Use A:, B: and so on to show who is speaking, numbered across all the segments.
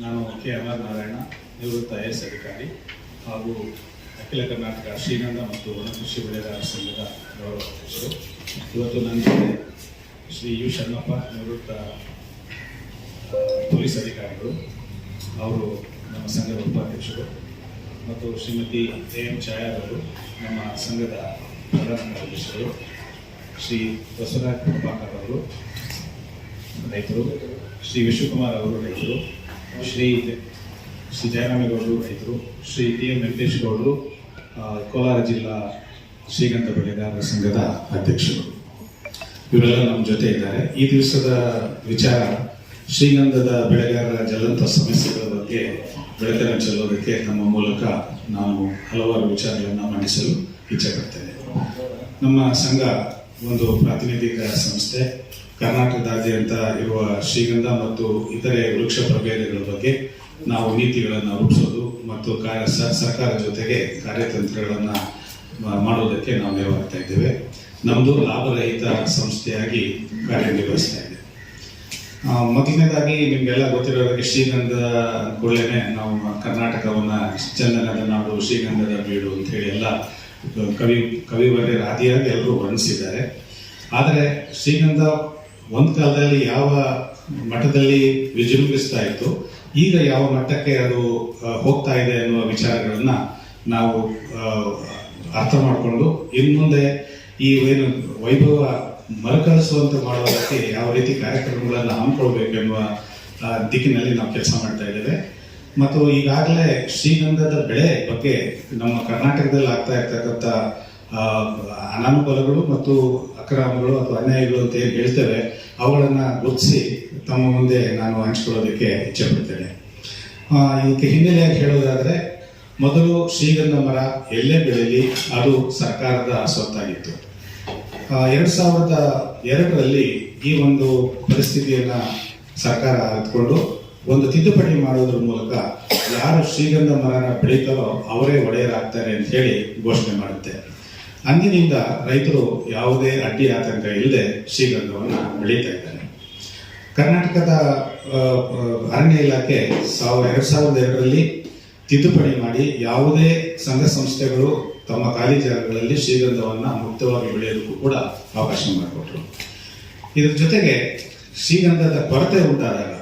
A: ನಾನು K R Narayana, ನಿವೃತ್ತ I S ಅಧಿಕಾರಿ ಹಾಗೂ ಅಖಿಲ ಕರ್ನಾಟಕ ಶ್ರೀಗಂಧ ಮತ್ತು ವನಕೃಷಿ ಬೆಳೆಗಾರರ ಸಂಘದ ಗೌರವ ಅಧ್ಯಕ್ಷರು. ಇವತ್ತು ನನ್ನ ಶ್ರೀ ಯು ಶರಣಪ್ಪ, ನಿವೃತ್ತ ಪೊಲೀಸ್ ಅಧಿಕಾರಿಗಳು, ಅವರು ನಮ್ಮ ಸಂಘದ ಉಪಾಧ್ಯಕ್ಷರು ಮತ್ತು ಶ್ರೀಮತಿ ಎ ಎಂ ಛಾಯಾರವರು ನಮ್ಮ ಸಂಘದ ಪ್ರಧಾನ ಕಾರ್ಯದರ್ಶಿಗಳು, ಶ್ರೀ ಬಸವರಾಜ್ ಪ್ರಭಾಕರ್ ಅವರು ರೈತರು, ಶ್ರೀ ವಿಶ್ವಕುಮಾರ್ ಅವರು ರೈತರು ಶ್ರೀ ಶ್ರೀ ಜಯರಾಮೇಗೌಡರು ರೈತರು, ಶ್ರೀ ಟಿ ಎಂ ವೆಂಕಟೇಶ್ ಗೌಡರು ಕೋಲಾರ ಜಿಲ್ಲಾ ಶ್ರೀಗಂಧ ಬೆಳೆಗಾರರ ಸಂಘದ ಅಧ್ಯಕ್ಷರು. ಇವರೆಲ್ಲ ನಮ್ಮ ಜೊತೆ ಇದ್ದಾರೆ. ಈ ದಿವಸದ ವಿಚಾರ, ಶ್ರೀಗಂಧದ ಬೆಳೆಗಾರರ ಜ್ವಲಂತ ಸಮಸ್ಯೆಗಳ ಬಗ್ಗೆ ಬೆಳಕನ ಚೆಲ್ಲೋದಕ್ಕೆ ನಮ್ಮ ಮೂಲಕ ನಾನು ಹಲವಾರು ವಿಚಾರಗಳನ್ನು ಮಂಡಿಸಲು ಇಚ್ಛೆಪಡ್ತೇನೆ ನಮ್ಮ ಸಂಘ ಒಂದು ಪ್ರಾತಿನಿಧಿಕ ಸಂಸ್ಥೆ. ಕರ್ನಾಟಕದಾದ್ಯಂತ ಇರುವ ಶ್ರೀಗಂಧ ಮತ್ತು ಇತರೆ ವೃಕ್ಷ ಪ್ರಭೇದಗಳ ಬಗ್ಗೆ ನಾವು ನೀತಿಗಳನ್ನು ರೂಪಿಸೋದು ಮತ್ತು ಸರ್ಕಾರದ ಜೊತೆಗೆ ಕಾರ್ಯತಂತ್ರಗಳನ್ನು ಮಾಡುವುದಕ್ಕೆ ನಾವು ನೆರವಾಗ್ತಾ ಇದ್ದೇವೆ. ನಮ್ಮದು ಲಾಭರಹಿತ ಸಂಸ್ಥೆಯಾಗಿ ಕಾರ್ಯನಿರ್ವಹಿಸ್ತಾ ಇದೆ. ಮೊದಲನೇದಾಗಿ ನಿಮ್ಗೆಲ್ಲ ಹಾಗೆ ಶ್ರೀಗಂಧ ಕೂಡಲೇ ನಾವು ಕರ್ನಾಟಕವನ್ನ ಚಂದನದ ನಾಡು, ಶ್ರೀಗಂಧದ ಬೀಡು ಅಂತ ಹೇಳಿ ಎಲ್ಲ ಕವಿ, ಕವಿವರ್ಯರ ರಾಧಿಯಾಗಿ ಎಲ್ಲರೂ ವರ್ಣಿಸಿದ್ದಾರೆ. ಆದರೆ ಶ್ರೀಗಂಧ ಒಂದು ಕಾಲದಲ್ಲಿ ಯಾವ ಮಠದಲ್ಲಿ ವಿಜೃಂಭಿಸ್ತಾ ಇತ್ತು, ಈಗ ಯಾವ ಮಟ್ಟಕ್ಕೆ ಅದು ಹೋಗ್ತಾ ಇದೆ ಅನ್ನುವ ವಿಚಾರಗಳನ್ನ ನಾವು ಅರ್ಥ ಮಾಡಿಕೊಂಡು ಇನ್ನು ಮುಂದೆ ಈ ಏನು ವೈಭವ ಮರುಕಳಿಸುವಂತೆ ಮಾಡೋದಕ್ಕೆ ಯಾವ ರೀತಿ ಕಾರ್ಯಕ್ರಮಗಳನ್ನು ಹಮ್ಮಿಕೊಳ್ಬೇಕೆನ್ನುವ ದಿಕ್ಕಿನಲ್ಲಿ ನಾವು ಕೆಲಸ ಮಾಡ್ತಾ ಇದ್ದೇವೆ. ಮತ್ತು ಈಗಾಗಲೇ ಶ್ರೀಗಂಧದ ಬೆಳೆ ಬಗ್ಗೆ ನಮ್ಮ ಕರ್ನಾಟಕದಲ್ಲಿ ಆಗ್ತಾ ಇರ್ತಕ್ಕಂಥ ಅನಾನುಕೂಲಗಳು ಮತ್ತು ಅಕ್ರಮಗಳು ಅಥವಾ ಅನ್ಯಾಯಗಳು ಅಂತ ಏನು ಹೇಳ್ತೇವೆ, ಅವುಗಳನ್ನು ಗುರುತಿಸಿ ತಮ್ಮ ಮುಂದೆ ನಾನು ಹಂಚ್ಕೊಳ್ಳೋದಕ್ಕೆ ಇಚ್ಛೆ ಪಡ್ತೇನೆ. ಇದಕ್ಕೆ ಹಿನ್ನೆಲೆಯಾಗಿ ಹೇಳೋದಾದ್ರೆ, ಮೊದಲು ಶ್ರೀಗಂಧ ಮರ ಎಲ್ಲೇ ಬೆಳೆಯಲಿ, ಅದು ಸರ್ಕಾರದ ಸ್ವತ್ತಾಗಿತ್ತು. ಎರಡು ಸಾವಿರದ ಎರಡರಲ್ಲಿ ಈ ಒಂದು ಪರಿಸ್ಥಿತಿಯನ್ನ ಸರ್ಕಾರ ಅರಿತುಕೊಂಡು, ಒಂದು ತಿದ್ದುಪಡಿ ಮಾಡೋದ್ರ ಮೂಲಕ ಯಾರು ಶ್ರೀಗಂಧ ಮರನ ಬೆಳೀತಾರೋ ಅವರೇ ಒಡೆಯರಾಗ್ತಾರೆ ಅಂತ ಹೇಳಿ ಘೋಷಣೆ ಮಾಡುತ್ತೆ. ಅಂದಿನಿಂದ ರೈತರು ಯಾವುದೇ ಅಡ್ಡಿ ಆತಂಕ ಇಲ್ಲದೆ ಶ್ರೀಗಂಧವನ್ನು ಬೆಳೀತಾ ಇದ್ದಾರೆ. ಕರ್ನಾಟಕದ ಅರಣ್ಯ ಇಲಾಖೆ ಸಾವಿರ, ಎರಡು ಸಾವಿರದ ಎರಡರಲ್ಲಿ ತಿದ್ದುಪಡಿ ಮಾಡಿ ಯಾವುದೇ ಸಂಘ ಸಂಸ್ಥೆಗಳು ತಮ್ಮ ಖಾಲಿ ಜಾಗಗಳಲ್ಲಿ ಶ್ರೀಗಂಧವನ್ನು ಮುಕ್ತವಾಗಿ ಬೆಳೆಯೋದಕ್ಕೂ ಕೂಡ ಅವಕಾಶ ಮಾಡಿಕೊಟ್ರು. ಇದರ ಜೊತೆಗೆ ಶ್ರೀಗಂಧದ ಕೊರತೆ ಉಂಟಾದಾಗ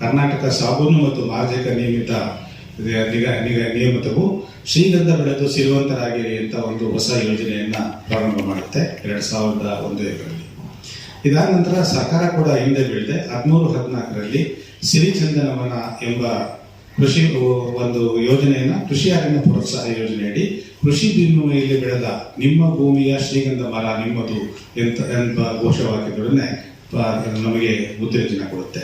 A: ಕರ್ನಾಟಕ ಸಾಬೂನು ಮತ್ತು ಮಾರ್ಜಕ ನಿಯಮಿತ ನಿಗಾ ನಿಯಮಿತವು ಶ್ರೀಗಂಧ ಬೆಳೆದು ಸಿರಿವಂತರಾಗಿರಿ ಅಂತ ಒಂದು ಹೊಸ ಯೋಜನೆಯನ್ನ ಪ್ರಾರಂಭ ಮಾಡುತ್ತೆ ಎರಡ್ ಸಾವಿರದ ಒಂದರಲ್ಲಿ ಇದಾದ ನಂತರ ಸರ್ಕಾರ ಕೂಡ ಹಿಂದೆ ಬೀಳಿದೆ ಹದಿಮೂರು ಹದಿನಾಲ್ಕರಲ್ಲಿ ಸಿರಿಚಂದನವನ ಎಂಬ ಕೃಷಿ ಒಂದು ಯೋಜನೆಯನ್ನ ಕೃಷಿ ಅರಣ್ಯ ಪ್ರೋತ್ಸಾಹ ಯೋಜನೆಯಡಿ ಕೃಷಿ ಭೂಮಿಯಲ್ಲಿ ಬೆಳೆದ ನಿಮ್ಮ ಭೂಮಿಯ ಶ್ರೀಗಂಧ ಮರ ನಿಮ್ಮದು ಎಂತ, ಎಂಬ ಘೋಷವಾಕ್ಯಗಳನ್ನೇ ನಮಗೆ ಉತ್ತೇಜನ ಕೊಡುತ್ತೆ.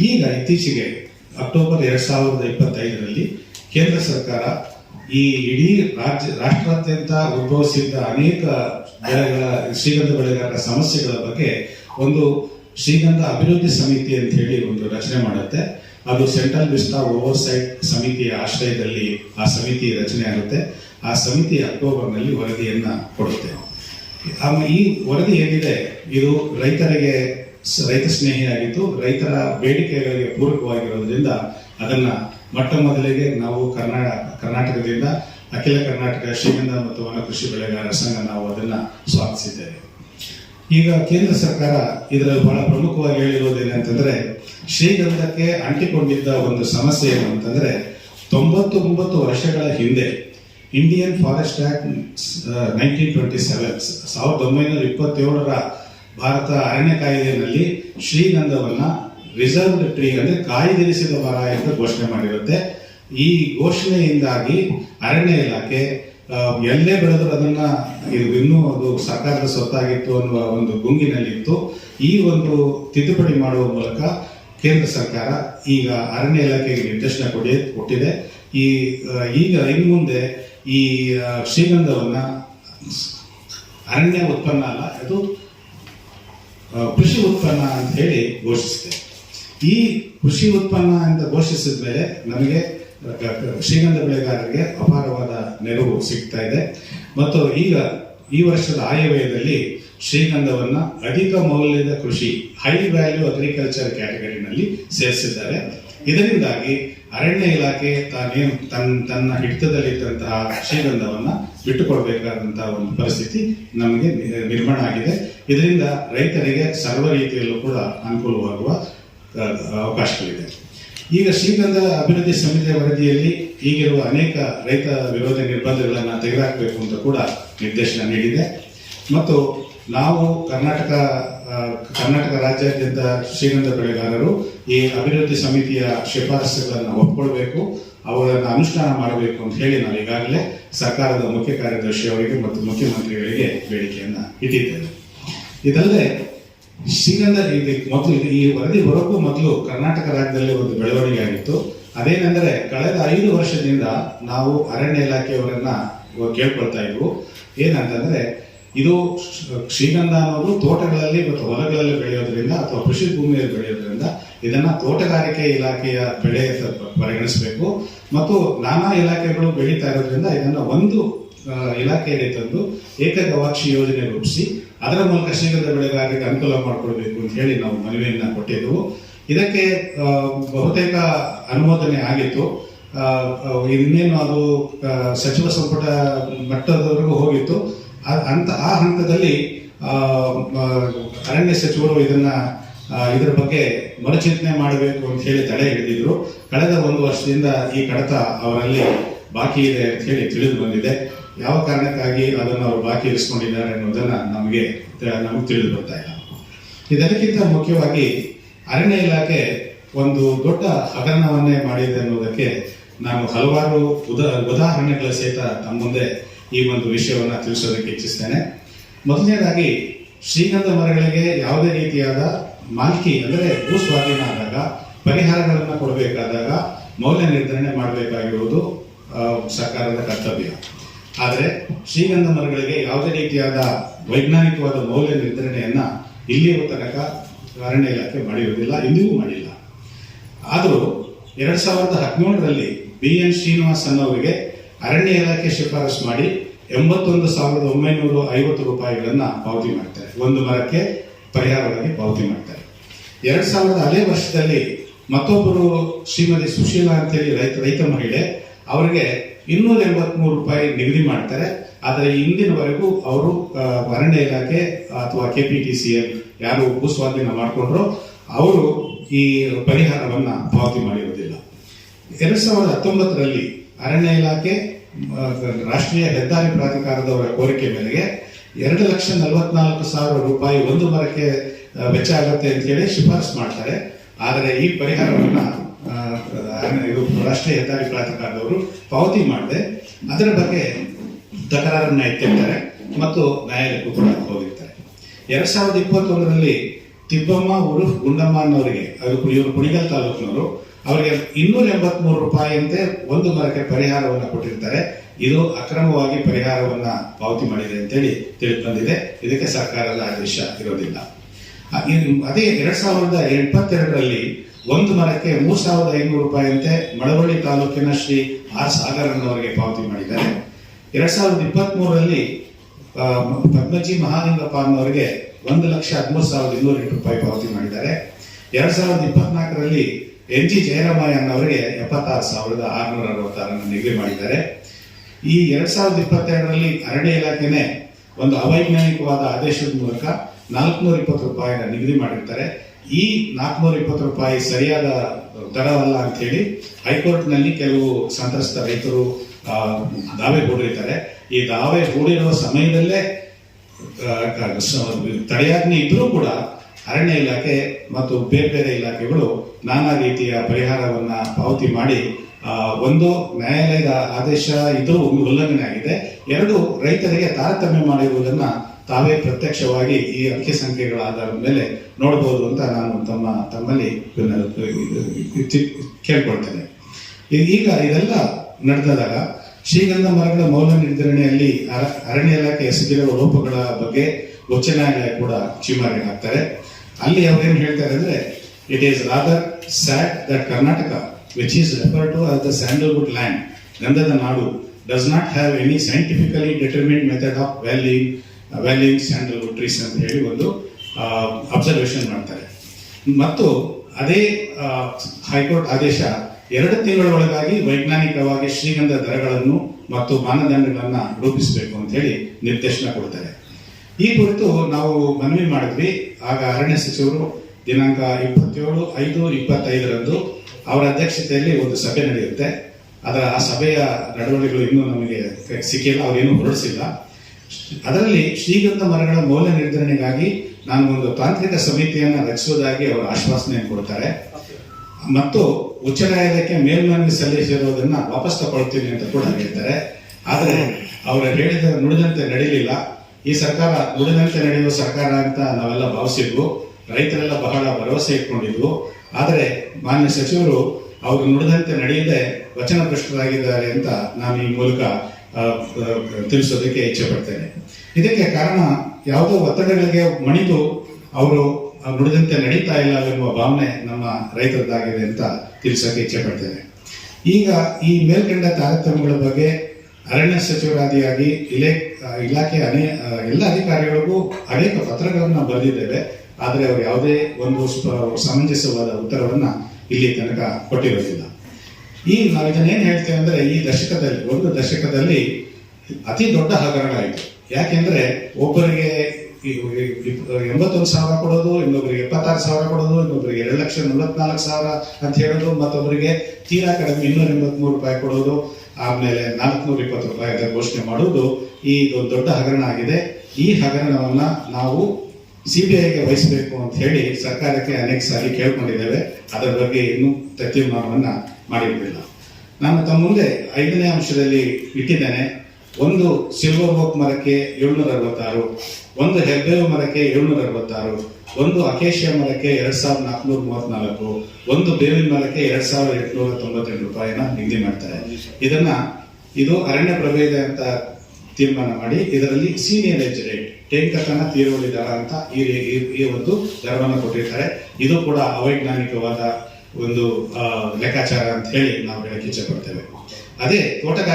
A: ಈಗ ಇತ್ತೀಚೆಗೆ ಅಕ್ಟೋಬರ್ ಎರಡ್ ಸಾವಿರದ ಇಪ್ಪತ್ತೈದರಲ್ಲಿ ಕೇಂದ್ರ ಸರ್ಕಾರ ಈ ಇಡೀ ರಾಜ್ಯ, ರಾಷ್ಟ್ರಾದ್ಯಂತ ಉದ್ಭವಿಸಿದ್ದ ಅನೇಕ ಬೆಳೆಗಳ, ಶ್ರೀಗಂಧ ಬೆಳೆಗಾರರ ಸಮಸ್ಯೆಗಳ ಬಗ್ಗೆ ಒಂದು ಶ್ರೀಗಂಧ ಅಭಿವೃದ್ಧಿ ಸಮಿತಿ ಅಂತ ಹೇಳಿ ಒಂದು ರಚನೆ ಮಾಡುತ್ತೆ. ಅದು ಸೆಂಟ್ರಲ್ ಓವರ್ ಸೈಟ್ ಸಮಿತಿಯ ಆಶ್ರಯದಲ್ಲಿ ಆ ಸಮಿತಿ ರಚನೆ ಆಗುತ್ತೆ. ಆ ಸಮಿತಿ ಅಕ್ಟೋಬರ್ನಲ್ಲಿ ವರದಿಯನ್ನ ಕೊಡುತ್ತೆ. ಈ ವರದಿ ಏನಿದೆ ಇದು ರೈತರಿಗೆ ರೈತ ಸ್ನೇಹಿಯಾಗಿದ್ದು, ರೈತರ ಬೇಡಿಕೆಗಳಿಗೆ ಪೂರಕವಾಗಿರೋದ್ರಿಂದ ಅದನ್ನ ಮೊಟ್ಟ ಮೊದಲಿಗೆ ನಾವು ಕರ್ನಾಟ ಕರ್ನಾಟಕದಿಂದ ಅಖಿಲ ಕರ್ನಾಟಕ, ಶ್ರೀಗಂಧ ಮತ್ತು ವನ ಕೃಷಿ ಬೆಳೆಗಾರರ ಸಂಘ ನಾವು ಅದನ್ನ ಸ್ವಾಗತಿಸಿದ್ದೇವೆ ಈಗ ಕೇಂದ್ರ ಸರ್ಕಾರ ಇದರಲ್ಲಿ ಬಹಳ ಪ್ರಮುಖವಾಗಿ ಹೇಳಿರೋದೇನಂತಂದ್ರೆ ಶ್ರೀಗಂಧಕ್ಕೆ ಅಂಟಿಕೊಂಡಿದ್ದ ಒಂದು ಸಮಸ್ಯೆ ಏನು ಅಂತಂದ್ರೆ, ತೊಂಬತ್ತೊಂಬತ್ತು ವರ್ಷಗಳ ಹಿಂದೆ Indian Forest Act nineteen twenty seven ಸಾವಿರದ ಒಂಬೈನೂರ ಇಪ್ಪತ್ತೇಳರ ಭಾರತ ಅರಣ್ಯ ಕಾಯ್ದೆಯಲ್ಲಿ ಶ್ರೀಗಂಧವನ್ನು ರಿಸರ್ವ್ಡ್ ಟ್ರೀ ಅಂದ್ರೆ ಕಾಯ್ದಿರಿಸಿದ ಮರ ಎಂದು ಘೋಷಣೆ ಮಾಡಿರುತ್ತೆ. ಈ ಘೋಷಣೆಯಿಂದಾಗಿ ಅರಣ್ಯ ಇಲಾಖೆ ಎಲ್ಲೇ ಬೆಳೆದ್ರು ಅದನ್ನ ಇನ್ನೂ ಅದು ಸರ್ಕಾರದ ಸ್ವತ್ತಾಗಿತ್ತು ಅನ್ನುವ ಒಂದು ಗುಂಗಿನಲ್ಲಿತ್ತು. ಈ ಒಂದು ತಿದ್ದುಪಡಿ ಮಾಡುವ ಮೂಲಕ ಕೇಂದ್ರ ಸರ್ಕಾರ ಈಗ ಅರಣ್ಯ ಇಲಾಖೆಗೆ ನಿರ್ದೇಶನ ಕೊಡಿ, ಕೊಟ್ಟಿದೆ. ಈ ಈಗ ಇನ್ನು ಮುಂದೆ ಈ ಶ್ರೀಗಂಧವನ್ನು ಅರಣ್ಯ ಉತ್ಪನ್ನ ಅಲ್ಲ, ಅದು ಕೃಷಿ ಉತ್ಪನ್ನ ಅಂತ ಹೇಳಿ ಘೋಷಿಸಿದೆ. ಈ ಕೃಷಿ ಉತ್ಪನ್ನ ಅಂತ ಘೋಷಿಸಿದ ಮೇಲೆ ನಮಗೆ ಶ್ರೀಗಂಧ ಬೆಳೆಗಾರರಿಗೆ ಅಪಾರವಾದ ನೆರವು ಸಿಗ್ತಾ ಇದೆ. ಮತ್ತು ಈಗ ಈ ವರ್ಷದ ಆಯವ್ಯಯದಲ್ಲಿ ಶ್ರೀಗಂಧವನ್ನು ಅಧಿಕ ಮೌಲ್ಯದ ಕೃಷಿ ಹೈ ವ್ಯಾಲ್ಯೂ ಅಗ್ರಿಕಲ್ಚರ್ ಕ್ಯಾಟಗರಿನಲ್ಲಿ ಸೇರಿಸಿದ್ದಾರೆ. ಇದರಿಂದಾಗಿ ಅರಣ್ಯ ಇಲಾಖೆ ತಾನೇನು ತನ್ನ ತನ್ನ ಹಿಡಿತದಲ್ಲಿದ್ದಂತಹ ಶ್ರೀಗಂಧವನ್ನ ಬಿಟ್ಟುಕೊಡ್ಬೇಕಾದಂತಹ ಒಂದು ಪರಿಸ್ಥಿತಿ ನಮಗೆ ನಿರ್ಮಾಣ ಆಗಿದೆ. ಇದರಿಂದ ರೈತರಿಗೆ ಸರ್ವ ರೀತಿಯಲ್ಲೂ ಕೂಡ ಅನುಕೂಲವಾಗುವ ಅವಕಾಶಗಳಿದೆ. ಈಗ ಶ್ರೀಗಂಧ ಅಭಿವೃದ್ಧಿ ಸಮಿತಿಯ ವರದಿಯಲ್ಲಿ ಈಗಿರುವ ಅನೇಕ ರೈತ ವಿರೋಧಿ ನಿರ್ಬಂಧಗಳನ್ನು ತೆಗೆದುಹಾಕಬೇಕು ಅಂತ ಕೂಡ ನಿರ್ದೇಶನ ನೀಡಿದೆ. ಮತ್ತು ನಾವು ಕರ್ನಾಟಕ ಕರ್ನಾಟಕ ರಾಜ್ಯಾದ್ಯಂತ ಶ್ರೀಗಂಧ ಬೆಳೆಗಾರರು ಈ ಅಭಿವೃದ್ಧಿ ಸಮಿತಿಯ ಶಿಫಾರಸುಗಳನ್ನು ಒಪ್ಕೊಳ್ಬೇಕು ಅವುಗಳನ್ನು ಅನುಷ್ಠಾನ ಮಾಡಬೇಕು ಅಂತ ಹೇಳಿ ನಾವು ಈಗಾಗಲೇ ಸರ್ಕಾರದ ಮುಖ್ಯ ಕಾರ್ಯದರ್ಶಿ ಅವರಿಗೆ ಮತ್ತು ಮುಖ್ಯಮಂತ್ರಿಗಳಿಗೆ ಬೇಡಿಕೆಯನ್ನ ಇಟ್ಟಿದ್ದೇವೆ. ಇದಲ್ಲದೆ ಶ್ರೀಗಂಧ ಇದು ಮೊದಲು, ಈ ವರದಿ ಹೊರಗೂ ಮೊದಲು ಕರ್ನಾಟಕ ರಾಜ್ಯದಲ್ಲಿ ಒಂದು ಬೆಳವಣಿಗೆ ಆಗಿತ್ತು ಅದೇನೆಂದರೆ ಕಳೆದ ಐದು ವರ್ಷದಿಂದ ನಾವು ಅರಣ್ಯ ಇಲಾಖೆಯವರನ್ನ ಕೇಳ್ಕೊಳ್ತಾ ಇದ್ವು. ಏನಂತಂದ್ರೆ ಇದು ಶ್ರೀ- ಶ್ರೀಗಂಧ ಅನ್ನೋದು ತೋಟಗಳಲ್ಲಿ ಮತ್ತು ಹೊಲಗಳಲ್ಲಿ ಬೆಳೆಯೋದ್ರಿಂದ ಅಥವಾ ಕೃಷಿ ಭೂಮಿಯಲ್ಲಿ ಬೆಳೆಯೋದ್ರಿಂದ ಇದನ್ನ ತೋಟಗಾರಿಕೆ ಇಲಾಖೆಯ ಬೆಳೆ ಪರಿಗಣಿಸಬೇಕು. ಮತ್ತು ನಾನಾ ಇಲಾಖೆಗಳು ಬೆಳೀತಾ ಇರೋದ್ರಿಂದ ಇದನ್ನ ಒಂದು ಇಲಾಖೆಯಲ್ಲಿ ತಂದು ಏಕಗವಾಕ್ಷಿ ಯೋಜನೆ ರೂಪಿಸಿ ಅದರ ಮೂಲಕ ಶ್ರೀಗಂಧ ಬೆಳೆಗಾರರಿಗೆ ಅನುಕೂಲ ಮಾಡಿಕೊಡ್ಬೇಕು ಅಂತ ಹೇಳಿ ನಾವು ಮನವಿಯನ್ನ ಕೊಟ್ಟಿದ್ದೆವು. ಇದಕ್ಕೆ ಬಹುತೇಕ ಅನುಮೋದನೆ ಆಗಿತ್ತು. ಇನ್ನೇನು ಅದು ಸಚಿವ ಸಂಪುಟ ಮಟ್ಟದವರೆಗೂ ಹೋಗಿತ್ತು. ಅಂತ ಆ ಹಂತದಲ್ಲಿ ಅರಣ್ಯ ಸಚಿವರು ಇದನ್ನ ಇದರ ಬಗ್ಗೆ ಮರುಚಿಂತನೆ ಮಾಡಬೇಕು ಅಂತ ಹೇಳಿ ತಡೆ ಹಿಡಿದಿದ್ರು. ಕಳೆದ ಒಂದು ವರ್ಷದಿಂದ ಈ ಕಡತ ಅವರಲ್ಲಿ ಬಾಕಿ ಇದೆ ಅಂತ ಹೇಳಿ ತಿಳಿದು ಬಂದಿದೆ. ಯಾವ ಕಾರಣಕ್ಕಾಗಿ ಅದನ್ನು ಅವರು ಬಾಕಿ ಇರಿಸ್ಕೊಂಡಿದ್ದಾರೆ ಅನ್ನೋದನ್ನ ನಮಗೆ ನಮಗೆ ತಿಳಿದು ಬರ್ತಾ ಇಲ್ಲ. ಇದಕ್ಕಿಂತ ಮುಖ್ಯವಾಗಿ ಅರಣ್ಯ ಇಲಾಖೆ ಒಂದು ದೊಡ್ಡ ಹಗರಣವನ್ನೇ ಮಾಡಿದೆ ಅನ್ನೋದಕ್ಕೆ ನಾನು ಹಲವಾರು ಉದಾ, ಉದಾಹರಣೆಗಳ ಸಹಿತ ತಮ್ಮ ಮುಂದೆ ಈ ಒಂದು ವಿಷಯವನ್ನ ತಿಳಿಸೋದಕ್ಕೆ ಇಚ್ಛಿಸ್ತೇನೆ. ಮೊದಲನೇದಾಗಿ, ಶ್ರೀಗಂಧ ಮರಗಳಿಗೆ ಯಾವುದೇ ರೀತಿಯಾದ ಮಾಲ್ಕಿ, ಅಂದರೆ ಭೂ ಸ್ವಾಧೀನ ಆದಾಗ, ಪರಿಹಾರಗಳನ್ನು ಕೊಡಬೇಕಾದಾಗ ಮೌಲ್ಯ ನಿರ್ಧರಣೆ ಮಾಡಬೇಕಾಗಿರುವುದು ಸರ್ಕಾರದ ಕರ್ತವ್ಯ. ಆದರೆ, ಶ್ರೀಗಂಧ ಮರಗಳಿಗೆ ಯಾವುದೇ ರೀತಿಯಾದ ವೈಜ್ಞಾನಿಕವಾದ ಮೌಲ್ಯ ನಿರ್ಧರಣೆಯನ್ನ ಇಲ್ಲಿಯ ತನಕ ಅರಣ್ಯ ಇಲಾಖೆ ಮಾಡಿರುವುದಿಲ್ಲ, ಇಂದಿಗೂ ಮಾಡಿಲ್ಲ. ಆದರೂ, ಎರಡು ಸಾವಿರದ ಹದಿನೇಳರಲ್ಲಿ ಬಿ ಎನ್ ಶ್ರೀನಿವಾಸ್ ಅವರಿಗೆ ಅರಣ್ಯ ಇಲಾಖೆ ಶಿಫಾರಸು ಮಾಡಿ ಎಂಬತ್ತೊಂದು ಸಾವಿರದ ಒಂಬೈನೂರ ಐವತ್ತು ರೂಪಾಯಿಗಳನ್ನು ಪಾವತಿ ಮಾಡ್ತಾರೆ. ಒಂದು ಮರಕ್ಕೆ ಪರಿಹಾರವಾಗಿ ಪಾವತಿ ಮಾಡ್ತಾರೆ. ಎರಡ್ ಸಾವಿರದ ಅದೇ ವರ್ಷದಲ್ಲಿ ಮತ್ತೊಬ್ಬರು ಶ್ರೀಮತಿ ಸುಶೀಲಾ ಅಂತೇಳಿ ರೈತ ರೈತ ಮಹಿಳೆ, ಅವರಿಗೆ ಇನ್ನೂರ ಎಂಬತ್ಮೂರು ರೂಪಾಯಿ ನಿಗದಿ ಮಾಡ್ತಾರೆ. ಆದರೆ ಇಂದಿನವರೆಗೂ ಅವರು ಅರಣ್ಯ ಇಲಾಖೆ ಅಥವಾ K P T C L ಯಾರು ಭೂಸ್ವಾಧೀನ ಮಾಡಿಕೊಂಡ್ರು, ಅವರು ಈ ಪರಿಹಾರವನ್ನ ಪಾವತಿ ಮಾಡಿರುವುದಿಲ್ಲ ಎರಡ್ ಸಾವಿರದ ಹತ್ತೊಂಬತ್ತರಲ್ಲಿ ಅರಣ್ಯ ಇಲಾಖೆ ರಾಷ್ಟ್ರೀಯ ಹೆದ್ದಾರಿ ಪ್ರಾಧಿಕಾರದವರ ಕೋರಿಕೆ ಮೇರೆಗೆ ಎರಡು ಲಕ್ಷ ನಲವತ್ನಾಲ್ಕು ಸಾವಿರ ರೂಪಾಯಿ ಒಂದು ಮರಕ್ಕೆ ವೆಚ್ಚ ಆಗುತ್ತೆ ಅಂತ ಹೇಳಿ ಶಿಫಾರಸು ಮಾಡ್ತಾರೆ. ಆದರೆ ಈ ಪರಿಹಾರವನ್ನು ಇದು ರಾಷ್ಟ್ರೀಯ ಹೆದ್ದಾರಿ ಪ್ರಾಧಿಕಾರದವರು ಪಾವತಿ ಮಾಡಿದೆ. ಅದರ ಬಗ್ಗೆ ತಕರಾರನ್ನ ಎತ್ತಿರ್ತಾರೆ ಮತ್ತು ನ್ಯಾಯಾಲಯಕ್ಕೂ ಕೂಡ ಹೋಗಿರ್ತಾರೆ. ಎರಡ್ ಸಾವಿರದ ಇಪ್ಪತ್ತೊಂದರಲ್ಲಿ ತಿಬ್ಬಮ್ಮ ಉರುಫ್ ಗುಂಡಮ್ಮ ಅನ್ನೋರಿಗೆ ಅದು ಇವರು ಕುಣಿಗಲ್ ತಾಲೂಕಿನವರು ಅವರಿಗೆ ಇನ್ನೂರ ಎಂಬತ್ಮೂರು ರೂಪಾಯಿಯಂತೆ ಒಂದು ಮರಕ್ಕೆ ಪರಿಹಾರವನ್ನು ಕೊಟ್ಟಿರ್ತಾರೆ. ಇದು ಅಕ್ರಮವಾಗಿ ಪರಿಹಾರವನ್ನ ಪಾವತಿ ಮಾಡಿದೆ ಅಂತೇಳಿ ತಿಳಿದು ಬಂದಿದೆ. ಇದಕ್ಕೆ ಸರ್ಕಾರದ ಆದೇಶ ಇರೋದಿಲ್ಲ. ಅದೇ ಎರಡ್ ಸಾವಿರದ ಎಪ್ಪತ್ತೆರಡರಲ್ಲಿ ಒಂದು ಮರಕ್ಕೆ ಮೂರು ಸಾವಿರದ ಐನೂರು ರೂಪಾಯಿಯಂತೆ ಮಳವಳ್ಳಿ ತಾಲೂಕಿನ ಶ್ರೀ ಆರ್ ಸಾಗರ್ ಅನ್ನೋರಿಗೆ ಪಾವತಿ ಮಾಡಿದ್ದಾರೆ. ಎರಡ್ ಸಾವಿರದ ಇಪ್ಪತ್ತ್ ಮೂರರಲ್ಲಿ ಪದ್ಮಜಿ ಮಹಾಲಿಂಗಪ್ಪ ಅನ್ನೋರಿಗೆ ಒಂದು ಲಕ್ಷ ಹದಿಮೂರು ಸಾವಿರದ ಇನ್ನೂರ ಎಂಟು ರೂಪಾಯಿ ಪಾವತಿ ಮಾಡಿದ್ದಾರೆ. ಎರಡ್ ಸಾವಿರದ ಇಪ್ಪತ್ನಾಲ್ಕರಲ್ಲಿ ಎನ್ ಜಿ ಜಯರಾಮಯ್ಯ ಅನ್ನೋರಿಗೆ ಎಪ್ಪತ್ತಾರು ಸಾವಿರದ ಆರುನೂರ ಅರವತ್ತಾರನ್ನು ನಿಗದಿ ಮಾಡಿದ್ದಾರೆ. ಈ ಎರಡ್ ಸಾವಿರದ ಇಪ್ಪತ್ತೆರಡರಲ್ಲಿ ಅರಣ್ಯ ಇಲಾಖೆನೆ ಒಂದು ಅವೈಜ್ಞಾನಿಕವಾದ ಆದೇಶದ ಮೂಲಕ ನಾಲ್ಕುನೂರ ಇಪ್ಪತ್ತು ರೂಪಾಯಿನ ನಿಗದಿ ಮಾಡಿರ್ತಾರೆ. ಈ ನಾಲ್ಕುನೂರ ಇಪ್ಪತ್ತು ರೂಪಾಯಿ ಸರಿಯಾದ ದರವಲ್ಲ ಅಂತ ಹೇಳಿ ಹೈಕೋರ್ಟ್ನಲ್ಲಿ ಕೆಲವು ಸಂತ್ರಸ್ತ ರೈತರು ದಾವೆ ಹೂಡಿರ್ತಾರೆ. ಈ ದಾವೆ ಹೂಡಿರುವ ಸಮಯದಲ್ಲೇ ತಡೆಯಾಜ್ಞೆ ಇದ್ರೂ ಕೂಡ ಅರಣ್ಯ ಇಲಾಖೆ ಮತ್ತು ಬೇರೆ ಬೇರೆ ಇಲಾಖೆಗಳು ನಾನಾ ರೀತಿಯ ಪರಿಹಾರವನ್ನ ಪಾವತಿ ಮಾಡಿ ಒಂದು ನ್ಯಾಯಾಲಯದ ಆದೇಶ ಇದು ಉಲ್ಲಂಘನೆ ಆಗಿದೆ. ಎರಡು, ರೈತರಿಗೆ ತಾರತಮ್ಯ ಮಾಡಿರುವುದನ್ನ ತಾವೇ ಪ್ರತ್ಯಕ್ಷವಾಗಿ ಈ ಅಂಕಿ ಸಂಖ್ಯೆಗಳ ಆಧಾರದ ಮೇಲೆ ನೋಡಬಹುದು ಅಂತ ನಾನು ತಮ್ಮ, ತಮ್ಮಲ್ಲಿ ಕೇಳ್ಕೊಳ್ತೇನೆ. ಈಗ ಇದೆಲ್ಲ ನಡೆದಾಗ ಶ್ರೀಗಂಧ ಮರಗಳ ಮೌಲ್ಯ ನಿರ್ಧರಣೆಯಲ್ಲಿ ಅರ- ಅರಣ್ಯ ಇಲಾಖೆ ಎಸಗಿರುವ ಲೋಪಗಳ ಬಗ್ಗೆ ಉಚ್ಚ ನ್ಯಾಯಾಲಯ ಕೂಡ ಚೀಮಾರಿ ಹಾಕ್ತಾರೆ. ಅಲ್ಲಿ ಅವ್ರೇನ್ ಹೇಳ್ತಾರೆ ಅಂದ್ರೆ it is rather sad that Karnataka which is refer to as the sandalwood land ಗಂಧದ ನಾಡು does not have any scientifically determined method of valuing valuing sandalwood trees ಅಂತ ಹೇಳಿ ಒಂದು ಅಬ್ಸರ್ವೇಷನ್ ಮಾಡ್ತಾರೆ. ಮತ್ತು ಅದೇ ಹೈಕೋರ್ಟ್ ಆದೇಶ ಎರಡು ತಿಂಗಳೊಳಗಾಗಿ ವೈಜ್ಞಾನಿಕವಾಗಿ ಶ್ರೀಗಂಧ ದರಗಳನ್ನು ಮತ್ತು ಮಾನದಂಡಗಳನ್ನು ರೂಪಿಸಬೇಕು ಅಂತ ಹೇಳಿ ನಿರ್ದೇಶನ ಕೊಡ್ತಾರೆ. ಈ ಕುರಿತು ನಾವು ಮನವಿ ಮಾಡಿದ್ವಿ. ಆಗ ಅರಣ್ಯ ಸಚಿವರು ದಿನಾಂಕ ಇಪ್ಪತ್ತೇಳು ಐದು ಇಪ್ಪತ್ತೈದರಂದು ಅವರ ಅಧ್ಯಕ್ಷತೆಯಲ್ಲಿ ಒಂದು ಸಭೆ ನಡೆಯುತ್ತೆ. ಅದರ ಆ ಸಭೆಯ ನಡವಳಿಕೆಗಳು ಇನ್ನೂ ನಮಗೆ ಸಿಕ್ಕಿಲ್ಲ ಅವರೇನು ಹೊರಡಿಸಿಲ್ಲ. ಅದರಲ್ಲಿ ಶ್ರೀಗಂಧ ಮರಗಳ ಮೌಲ್ಯ ನಿರ್ಧರಣೆಗಾಗಿ ನಾನು ಒಂದು ತಾಂತ್ರಿಕ ಸಮಿತಿಯನ್ನು ರಚಿಸುವುದಾಗಿ ಅವರು ಆಶ್ವಾಸನೆ ಕೊಡ್ತಾರೆ. ಮತ್ತು ಉಚ್ಚ ನ್ಯಾಯಾಲಯಕ್ಕೆ ಮೇಲ್ಮನವಿ ಸಲ್ಲಿಸಿರುವುದನ್ನು ವಾಪಸ್ ತಗೊಳ್ತೀನಿ ಅಂತ ಕೂಡ ಹೇಳ್ತಾರೆ ಆದರೆ ಅವರು ಹೇಳಿದ ನುಡಿದಂತೆ ನಡೀಲಿಲ್ಲ. ಈ ಸರ್ಕಾರ ನುಡಿದಂತೆ ನಡೆಯುವ ಸರ್ಕಾರ ಅಂತ ನಾವೆಲ್ಲ ಭಾವಿಸಿದ್ವು. ರೈತರೆಲ್ಲ ಬಹಳ ಭರವಸೆ ಇಟ್ಕೊಂಡಿದ್ವು. ಆದರೆ ಮಾನ್ಯ ಸಚಿವರು ಅವರು ನುಡಿದಂತೆ ನಡೆಯದೆ ವಚನಭ್ರಷ್ಟರಾಗಿದ್ದಾರೆ ಅಂತ ನಾನು ಈ ಮೂಲಕ ತಿಳಿಸೋದಕ್ಕೆ ಇಚ್ಛೆ ಪಡ್ತೇನೆ. ಇದಕ್ಕೆ ಕಾರಣ ಯಾವುದೋ ಒತ್ತಡಗಳಿಗೆ ಮಣಿದು ಅವರು ನುಡಿದಂತೆ ನಡೀತಾ ಇಲ್ಲ ಎಂಬ ಭಾವನೆ ನಮ್ಮ ರೈತರದ್ದಾಗಿದೆ ಅಂತ ತಿಳಿಸೋಕೆ ಇಚ್ಛೆ ಪಡ್ತೇನೆ. ಈಗ ಈ ಮೇಲ್ಕಂಡ ತಾರತಮ್ಯಗಳ ಬಗ್ಗೆ ಅರಣ್ಯ ಸಚಿವರಾದಿಯಾಗಿ ಇಲೆ ಇಲಾಖೆ ಅನೇ ಎಲ್ಲ ಅಧಿಕಾರಿಗಳಿಗೂ ಅನೇಕ ಪತ್ರಗಳನ್ನು ಬರೆದಿದ್ದೇವೆ. ಆದರೆ ಅವರು ಯಾವುದೇ ಒಂದು ಸಮಂಜಸವಾದ ಉತ್ತರವನ್ನು ಇಲ್ಲಿ ತನಕ ಕೊಟ್ಟಿರೋದಿಲ್ಲ ಈ ನಾವು ಇದನ್ನೇನು ಹೇಳ್ತೇವೆ ಅಂದ್ರೆ ಈ ದಶಕದಲ್ಲಿ, ಒಂದು ದಶಕದಲ್ಲಿ ಅತಿ ದೊಡ್ಡ ಹಗರಣ ಆಯಿತು. ಯಾಕೆಂದ್ರೆ ಒಬ್ಬರಿಗೆ ಎಂಬತ್ತೊಂದು ಸಾವಿರ ಕೊಡೋದು ಇನ್ನೊಬ್ಬರಿಗೆ ಎಪ್ಪತ್ತಾರು ಸಾವಿರ ಕೊಡೋದು ಇನ್ನೊಬ್ಬರಿಗೆ ಎರಡು ಲಕ್ಷ ನಲವತ್ನಾಲ್ಕು ಸಾವಿರ ಅಂತ ಹೇಳೋದು, ಮತ್ತೊಬ್ಬರಿಗೆ ತೀರಾ ಕಡಿಮೆ ಇನ್ನೂರ ಎಂಬತ್ಮೂರು ರೂಪಾಯಿ ಕೊಡೋದು. ಆಮೇಲೆ ನಾಲ್ಕುನೂರ ಇಪ್ಪತ್ತು ರೂಪಾಯಿ ಘೋಷಣೆ ಮಾಡುವುದು ಈ ಒಂದು ದೊಡ್ಡ ಹಗರಣ ಆಗಿದೆ. ಈ ಹಗರಣವನ್ನ ನಾವು ಸಿಬಿಐಗೆ ವಹಿಸಬೇಕು ಅಂತ ಹೇಳಿ ಸರ್ಕಾರಕ್ಕೆ ಅನೇಕ ಸಾರಿ ಕೇಳ್ಕೊಂಡಿದ್ದೇವೆ. ಅದರ ಬಗ್ಗೆ ಇನ್ನೂ ತೀರ್ಮಾನವನ್ನ ಮಾಡಿರಲಿಲ್ಲ. ನಾನು ತಮ್ಮ ಮುಂದೆ ಐದನೇ ಅಂಶದಲ್ಲಿ ಇಟ್ಟಿದ್ದೇನೆ. ಒಂದು ಸಿಲ್ವರ್ ಓಕ್ ಮರಕ್ಕೆ ಏಳ್ನೂರ ಅರವತ್ತಾರು ಒಂದು ಹೆಬ್ಬೇವು ಮರಕ್ಕೆ ಏಳ್ನೂರ ಅರವತ್ತಾರು ಒಂದು ಅಕೇಶಿಯ ಮರಕ್ಕೆ ಎರಡ್ ಸಾವಿರದ ನಾಲ್ಕುನೂರ ಮೂವತ್ನಾಲ್ಕು, ಒಂದು ಬೇವಿನ ಮರಕ್ಕೆ ಎರಡ್ ಸಾವಿರದ ಎಂಟುನೂರ ತೊಂಬತ್ತೆಂಟು ರೂಪಾಯಿನ ನಿಗದಿ ಮಾಡ್ತಾರೆ. ಇದನ್ನ ಇದು ಅರಣ್ಯ ಪ್ರಭೇದ ಅಂತ ತೀರ್ಮಾನ ಮಾಡಿ, ಇದರಲ್ಲಿ ಸೀನಿಯರ್ ಏಜ್ ರೇಟ್ ಟೇಕತನ ತೀರುವಳಿ ದರ ಅಂತ ಈ- ಈ ಒಂದು ದರವನ್ನು ಕೊಟ್ಟಿರ್ತಾರೆ. ಇದು ಕೂಡ ಅವೈಜ್ಞಾನಿಕವಾದ ಒಂದು ಲೆಕ್ಕಾಚಾರ ಅಂತ ಹೇಳಿ ನಾವು ಹೇಳಕ್ಕೆ ಇಚ್ಛೆ ಪಡ್ತೇವೆ. ಅದೇ ತೋಟಗಾರಿಕೆ